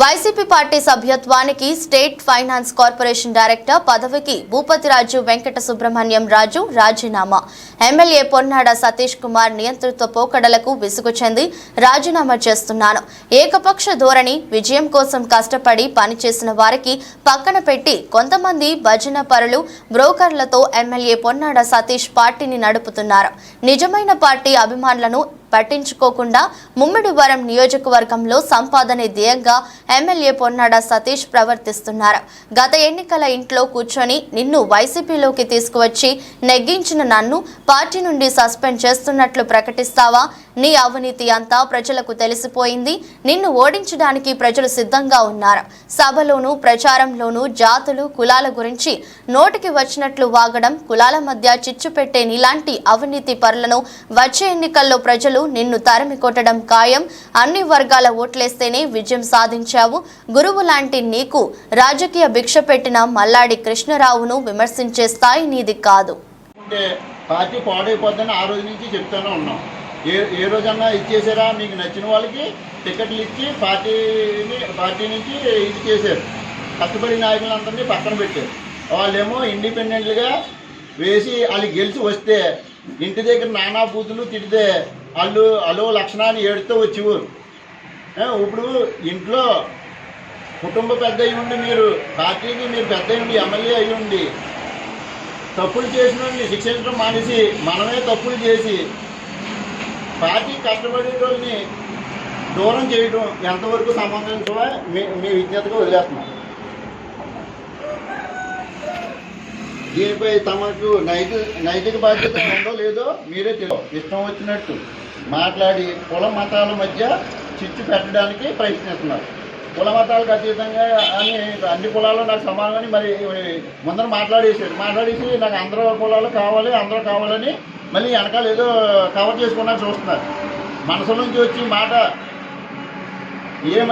YCP party సభ్యత్వానికి state finance corporation director పదవికి భూపతిరాజు వెంకట సుబ్రహ్మణ్యం రాజు రాజీనామా. ఎమ్మెల్యే పొన్నాడ సతీష్ కుమార్ నియంతృత్వ పోకడలకు విసుగు చెంది రాజీనామా చేస్తున్నాను. ఏకపక్ష ధోరణి విజయం కోసం కష్టపడి పనిచేసిన వారికి పక్కన పెట్టి కొంతమంది భజన పరులు బ్రోకర్లతో ఎమ్మెల్యే పొన్నాడ సతీష్ పార్టీని నడుపుతున్నారు. నిజమైన పార్టీ అభిమానులను పట్టించుకోకుండా ముమ్మిడివరం నియోజకవర్గంలో సంపాదనే ధ్యేయంగా ఎమ్మెల్యే పొన్నాడ సతీష్ ప్రవర్తిస్తున్నారు. గత ఎన్నికల ఇంట్లో కూర్చొని నిన్ను వైసీపీలోకి తీసుకువచ్చి నెగ్గించిన నన్ను పార్టీ నుండి సస్పెండ్ చేస్తున్నట్లు ప్రకటిస్తావా? నీ అవినీతి అంతా ప్రజలకు తెలిసిపోయింది. నిన్ను ఓడించడానికి ప్రజలు సిద్ధంగా ఉన్నారు. సభలోనూ ప్రచారంలోనూ జాతులు కులాల గురించి నోటికి వచ్చినట్లు వాగడం కులాల మధ్య చిచ్చు పెట్టే నీలాంటి అవినీతి పరులను వచ్చే ఎన్నికల్లో ప్రజలు నిన్ను తరిమి కొట్టడం ఖాయం. అన్ని వర్గాల ఓట్లేస్తేనే విజయం సాధించావు. గురువు లాంటి నీకు రాజకీయ భిక్ష పెట్టిన మల్లాడి కృష్ణరావును విమర్శించే స్థాయి నీది కాదు. పార్టీ పాడైపోద్దని ఆ రోజు నుంచి చెప్తూనే ఉన్నాం. ఏ ఏ రోజన్నా ఇచ్చేసారా? మీకు నచ్చిన వాళ్ళకి టికెట్లు ఇచ్చి పార్టీని పార్టీ నుంచి ఇది చేశారు. కష్టపడి నాయకులందరినీ పక్కన పెట్టారు. వాళ్ళేమో ఇండిపెండెంట్గా వేసి వాళ్ళు గెలిచి వస్తే ఇంటి దగ్గర నానా బూతులు తిడితే వాళ్ళు అలో లక్షణాన్ని ఏడుతూ వచ్చేవారు. ఇప్పుడు ఇంట్లో కుటుంబ పెద్ద అయి ఉండి మీరు పార్టీకి మీరు పెద్ద అయి ఉండి ఎమ్మెల్యే అయి ఉండి తప్పులు చేసిన శిక్షించడం మానేసి మనమే తప్పులు చేసి పార్టీ కష్టపడేటోళ్ళని దూరం చేయడం ఎంతవరకు సమంజసమో మీ మీ విజ్ఞతగా వదిలేస్తున్నాం. దీనిపై తమకు నైతిక నైతిక బాధ్యత ఉందో లేదో మీరే తెలియదు. ఇష్టం వచ్చినట్టు మాట్లాడి కుల మతాల మధ్య చిచ్చు పెట్టడానికి ప్రయత్నిస్తున్నారు. కుల మతాలకు అతీతంగా అని అన్ని కులాల్లో నాకు సమానమని మరి ముందర మాట్లాడేసారు మాట్లాడేసి నాకు అందరూ కులాలు కావాలి అందరూ కావాలని మళ్ళీ వెనకాల ఏదో కవర్ చేసుకున్నా చూస్తున్నారు. మనసు నుంచి వచ్చి మాట ఏ